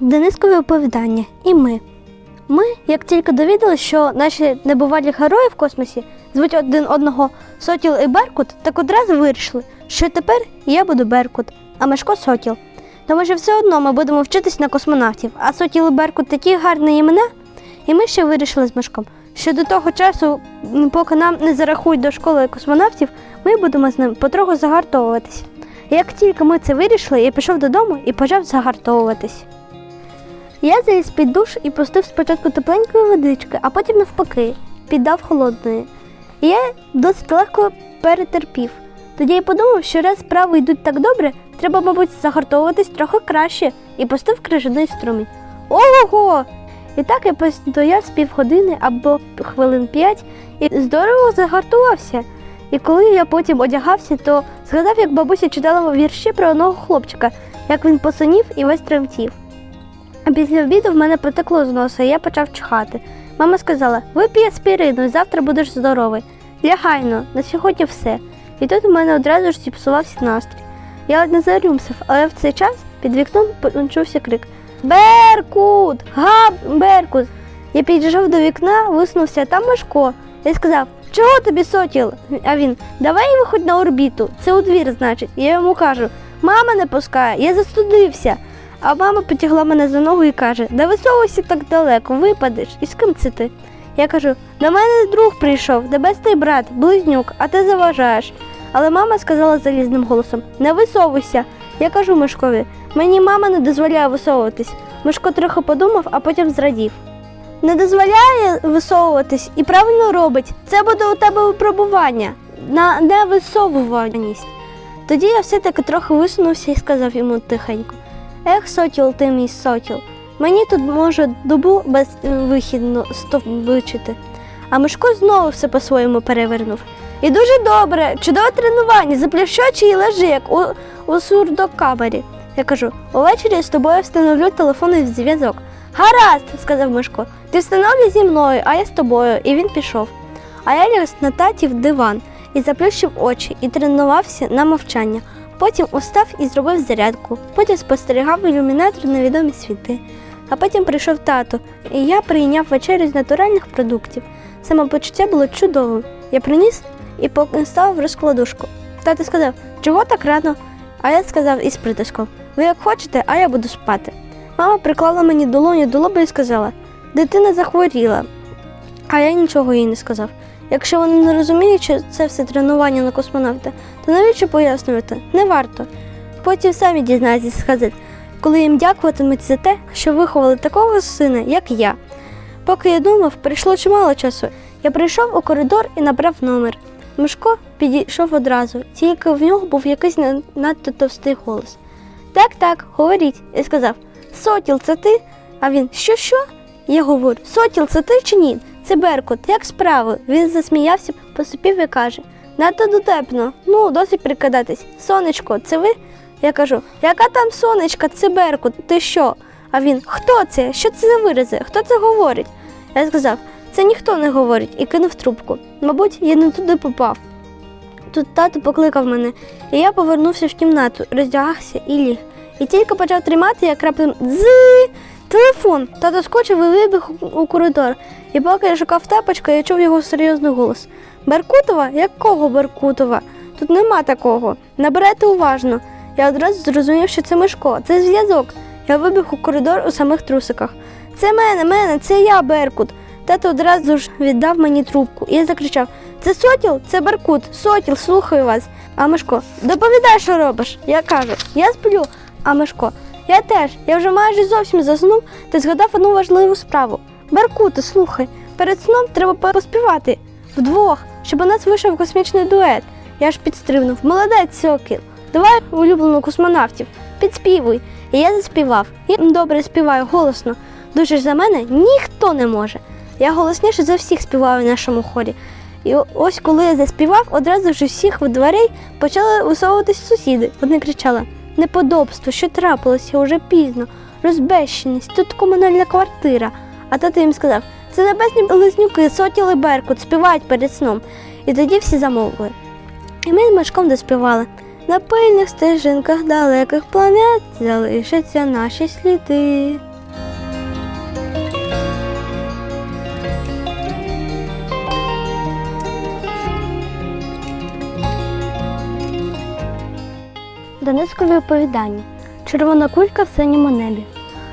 Денискові оповідання і ми. Ми, як тільки довідалися, що наші небувалі герої в космосі звуть один одного Сотіл і Беркут, так одразу вирішили, що тепер я буду Беркут, а Мешко Сотіл. Тому що все одно ми будемо вчитись на космонавтів, а Сотіл і Беркут такі гарні імена. І ми ще вирішили з Мешком, що до того часу, поки нам не зарахують до школи космонавтів, ми будемо з ним потроху загартовуватись. Як тільки ми це вирішили, я пішов додому і почав загартовуватись. Я заліз під душ і пустив спочатку тепленької водички, а потім навпаки, піддав холодної. І я досить легко перетерпів. Тоді я подумав, що раз справи йдуть так добре, треба, мабуть, загартовуватись трохи краще і пустив крижаний струмінь. Ого! І так я постояв з півгодини або хвилин п'ять і здорово загартувався. І коли я потім одягався, то згадав, як бабуся читала вірші про одного хлопчика, як він посинів і весь тремтів. А після обіду в мене потекло з носа, і я почав чхати. Мама сказала: випій аспірину, і завтра будеш здоровий. Лягайно, на сьогодні все. І тут у мене одразу ж зіпсувався настрій. Я ледь не зарюмсив, але в цей час під вікном почувся крик: Беркут! Габ, Беркут! Я підійшов до вікна, виснувся, там Мишко. Я сказав, чого тобі сотіл? А він, давай виходь на орбіту, це у двір, значить. Я йому кажу, мама не пускає, я застудився. А мама потягла мене за ногу і каже: Не висовуйся так далеко, випадеш. І з ким це ти? Я кажу: до мене друг прийшов, небесний брат, близнюк, а ти заважаєш. Але мама сказала залізним голосом: Не висовуйся. Я кажу Мишкові, мені мама не дозволяє висовуватись. Мишко трохи подумав, а потім зрадів. Не дозволяє висовуватись і правильно робить. Це буде у тебе випробування на невисовуваність. Тоді я все-таки трохи висунувся і сказав йому тихенько. Ех, сотіл ти мій сотіл. Мені тут може добу безвихідно стовбичити. А Мишко знову все по-своєму перевернув. І дуже добре, чудове тренування, заплющочи і лежи, як у, у сурдокамері. Я кажу, увечері з тобою встановлю телефонний зв'язок. Гаразд, сказав Мишко, ти встановлюй зі мною, а я з тобою. І він пішов. А я ліг на таті в диван і заплющив очі і тренувався на мовчання. Потім устав і зробив зарядку. Потім спостерігав ілюмінатор на відомі світи. А потім прийшов тато, і я прийняв вечерю з натуральних продуктів. Самопочуття було чудовим. Я приніс і поставив розкладушку. Тато сказав, чого так рано? А я сказав із притиском: ви як хочете, а я буду спати. Мама приклала мені долоню до лоба і сказала: дитина захворіла. А я нічого їй не сказав. Якщо вони не розуміють, що це все тренування на космонавта, то навіщо пояснювати? Не варто. Потім самі дізнаються сказати, коли їм дякуватимуть за те, що виховали такого сина, як я. Поки я думав, прийшло чимало часу. Я прийшов у коридор і набрав номер. Мишко підійшов одразу, тільки в нього був якийсь надто товстий голос. Так, так, говоріть, і сказав: Сотіл, це ти? А він що, що? Я говорю, Сотіл, це ти чи ні? Це Беркут, як справи? Він засміявся, посипів і каже: Надто дотепно, ну, досить прикидатись. Сонечко, це ви? Я кажу, яка там сонечка, це Беркут, ти що? А він, хто це? Що це за вирази? Хто це говорить? Я сказав, це ніхто не говорить і кинув трубку. Мабуть, я не туди попав. Тут тато покликав мене, і я повернувся в кімнату, роздягався і ліг. І тільки почав тримати, як раптом дзи. Телефон! Тато скочив і вибіг у коридор. І поки я шукав тапочка, я чув його серйозний голос. Беркутова? Якого Беркутова? Тут нема такого. Набирайте уважно. Я одразу зрозумів, що це Мишко, це зв'язок. Я вибіг у коридор у самих трусиках. Це мене, мене, це я, Беркут. Тато одразу ж віддав мені трубку. І я закричав: Це Сотіл, це Беркут, Сотіл, слухаю вас. А Мишко, доповідай, що робиш. Я кажу, я сплю. А Мишко, я теж, я вже майже зовсім заснув, ти згадав одну важливу справу. Беркуте, слухай, перед сном треба поспівати вдвох, щоб у нас вийшов космічний дует. Я ж підстрибнув. Молодець, Сокіл. Давай улюблену космонавтів, підспівуй. І я заспівав. Я добре співаю голосно. Дуже ж за мене ніхто не може. Я голосніше за всіх співаю в нашому хорі. І ось коли я заспівав, одразу ж усіх в дверей почали висовуватись сусіди. Вони кричали: неподобство, що трапилося уже пізно, розбещеність, тут комунальна квартира. А тато їм сказав: це небесні близнюки, Сотіл і Беркут співають перед сном. І тоді всі замовкли. І ми з Машком доспівали. На пильних стежинках далеких планет залишаться наші сліди. Донецькові оповідання. Червона кулька в синьому небі.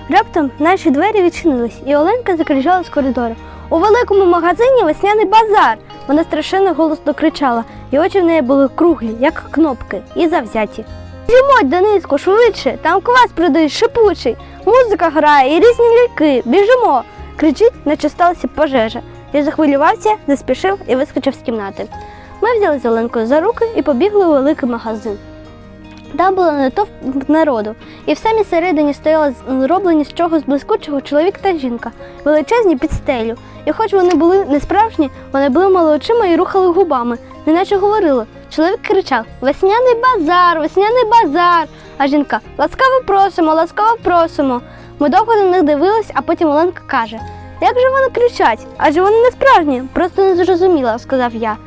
Раптом наші двері відчинились, і Оленка закричала з коридору. У великому магазині весняний базар. Вона страшенно голосно кричала, і очі в неї були круглі, як кнопки, і завзяті. Біжимо, Дениску, швидше, там квас продають шипучий, музика грає і різні ліки. Біжимо. Кричить, наче сталася пожежа. Я захвилювався, заспішив і вискочив з кімнати. Ми взяли з Оленкою за руки і побігли у великий магазин. Було не то народу, і в самій середині стояли зроблені з чогось блискучого чоловік та жінка, величезні під стелю. І хоч вони були не справжні, вони блимали очима і рухали губами, неначе говорили. Чоловік кричав Весняний базар, весняний базар. А жінка ласкаво просимо, ласкаво просимо. Ми довго на них дивились, а потім Оленка каже: Як же вони кричать? Адже вони не справжні, просто не зрозуміла, сказав я.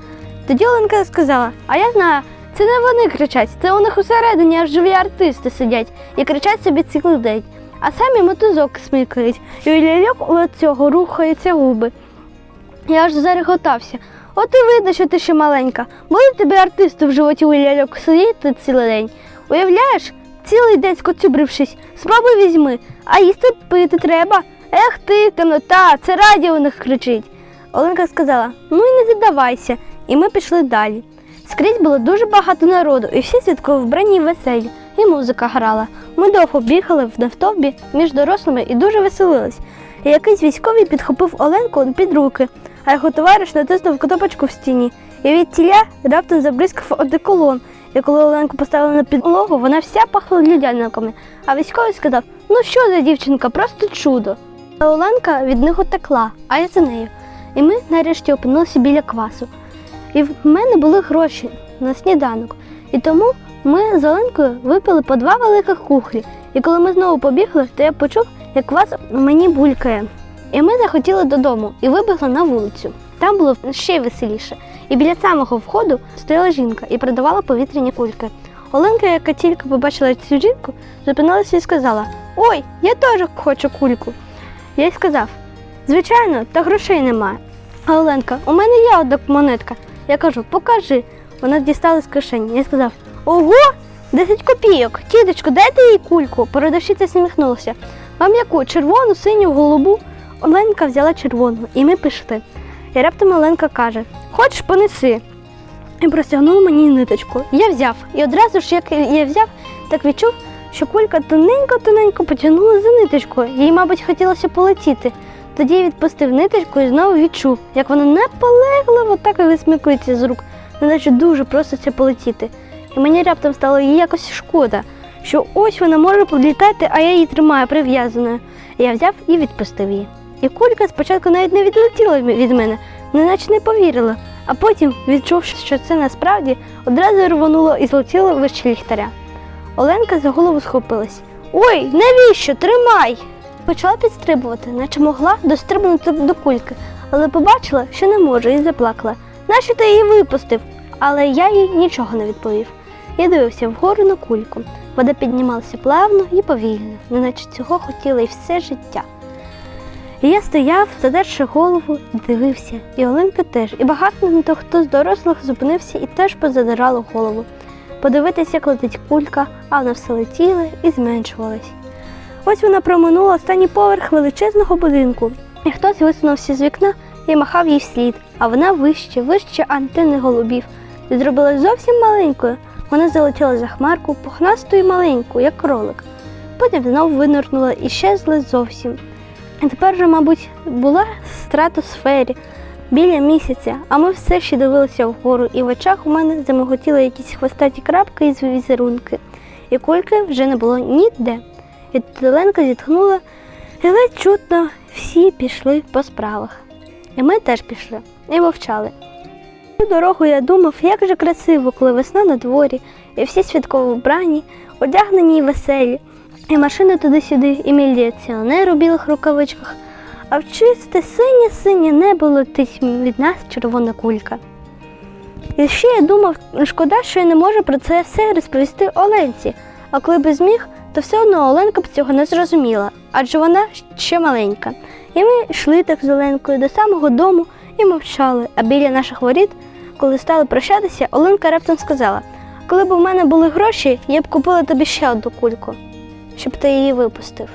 Тоді Оленка сказала: А я знаю, це не вони кричать, це у них усередині аж живі артисти сидять і кричать собі цілий день. А самі мотузок смикають, і у ляльок у цього рухаються губи. Я аж зареготався. От і видно, що ти ще маленька. Буде тобі артисти в животі у ляльок сидіти цілий день. Уявляєш, цілий день скоцюбрившись, спробуй візьми, а їсти пити треба. Ех ти, темнота, це радіо у них кричить. Оленка сказала: ну і не задавайся, і ми пішли далі. Скрізь було дуже багато народу, і всі святково вбрані веселі, і музика грала. Ми довго бігали в навтовбі між дорослими і дуже веселились. І якийсь військовий підхопив Оленку під руки, а його товариш натиснув кнопочку в стіні. І від тіля раптом забризкав одеколон. І коли Оленку поставили на підлогу, вона вся пахла людяниками. А військовий сказав: ну що за дівчинка, просто чудо. А Оленка від них утекла, а я за нею. І ми нарешті опинилися біля квасу. І в мене були гроші на сніданок. І тому ми з Оленкою випили по два великих кухлі. І коли ми знову побігли, то я почув, як квас мені булькає. І ми захотіли додому і вибігли на вулицю. Там було ще веселіше. І біля самого входу стояла жінка і продавала повітряні кульки. Оленка, яка тільки побачила цю жінку, зупинилася і сказала: Ой, я теж хочу кульку. Я й сказав: звичайно, та грошей немає. А Оленка, у мене є одна монетка. Я кажу, покажи. Вона дістала з кишені. Я сказав: Ого, 10 копійок. Тіточко, дайте їй кульку. Продавщиця сміхнулася. Вам яку? Червону, синю, голубу. Оленка взяла червону, і ми пішли. І раптом Оленка каже: Хочеш, понеси. І простягнув мені ниточку. Я взяв. І одразу ж, як я взяв, так відчув, що кулька тоненько-тоненько потягнула за ниточкою. Їй, мабуть, хотілося полетіти. Тоді відпустив ниточку і знову відчув, як вона наполегливо так і висмикується з рук, неначе дуже проситься полетіти. І мені раптом стало її якось шкода, що ось вона може політати, а я її тримаю прив'язаною. Я взяв і відпустив її. І кулька спочатку навіть не відлетіла від мене, неначе не повірила, а потім, відчувши, що це насправді, одразу рвонуло і злетіло вище ліхтаря. Оленка за голову схопилась. Ой, навіщо? Тримай! Почала підстрибувати, наче могла дострибнути до кульки, але побачила, що не може, і заплакала. Нащо ти її випустив? Але я їй нічого не відповів. Я дивився вгору на кульку. Вода піднімалася плавно і повільно, неначе цього хотіла й все життя. І я стояв, задерши голову, дивився, і Оленка теж, і багато хто з дорослих зупинився і теж позадирало голову. Подивитися, як летить кулька, а вона все летіла і зменшувалась. Ось вона проминула останній поверх величезного будинку, і хтось висунувся з вікна і махав їй вслід, а вона вище, вище антенни голубів, і зробилась зовсім маленькою. Вона залетіла за хмарку, пухнасту і маленьку, як кролик. Потім знову винирнула і щезла зовсім. І тепер же, мабуть, була в стратосфері біля місяця, а ми все ще дивилися вгору, і в очах у мене замиготіли якісь хвостаті крапки із візерунки, і кульки вже не було ніде. І Теленка зітхнула, і ледь чутно всі пішли по справах. І ми теж пішли і мовчали. Всю дорогу я думав, як же красиво, коли весна на дворі, і всі святково вбрані, одягнені й веселі, і машини туди-сюди, і міліціонер у білих рукавичках, а в чисте синє-синє небо летить від нас червона кулька. І ще я думав, шкода, що я не можу про це все розповісти Оленці, а коли б зміг, то все одно Оленка б цього не зрозуміла, адже вона ще маленька. І ми йшли так з Оленкою до самого дому і мовчали, а біля наших воріт, коли стали прощатися, Оленка раптом сказала: коли б у мене були гроші, я б купила тобі ще одну кульку, щоб ти її випустив.